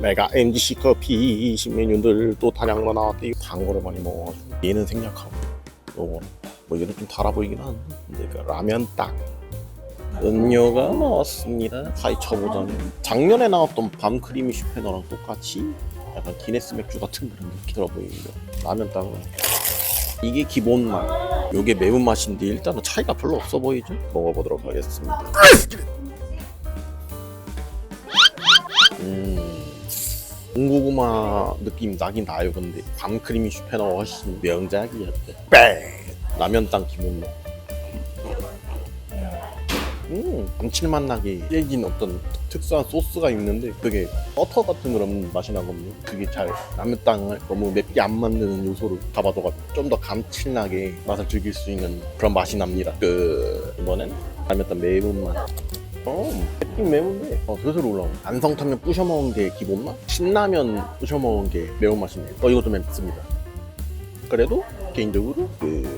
메가 MGC 커피 신메뉴들 또 다양한 거 나왔대. 단 거를 많이 먹어가지고. 얘는 생략하고. 요거 뭐 얘도 좀 달아 보이긴 한데. 근데 그 라면 딱. 음료가 나왔습니다. 파헤쳐보자면 작년에 나왔던 밤크리미 슈페너랑 똑같이 약간 기네스 맥주 같은 그런 느낌 들어 보입니다 라면 땅은 이게 기본 맛. 요게 매운맛인데 일단은 차이가 별로 없어 보이죠? 먹어보도록 하겠습니다 고구마 느낌 나긴 나요 근데 밤크리미 슈페너가 훨씬 명작이었대 뺑 라면 땅 기본 맛 음, 감칠맛 나게 찔긴 어떤 특수한 소스가 있는데 그게 버터 같은 그런 맛이 나거든요. 그게 잘 라면 땅을 너무 맵게 안 만드는 요소를 잡아줘가지고 좀 더 감칠나게 맛을 즐길 수 있는 그런 맛이 납니다. 그 이번엔 라면 땅 매운맛. 어, 맵긴 매운데 어, 슬슬 올라오네. 안성탕면 부셔 먹은 게 기본 맛? 신라면 부셔 먹은 게 매운맛이네요. 어, 좀 맵습니다. 그래도 개인적으로 그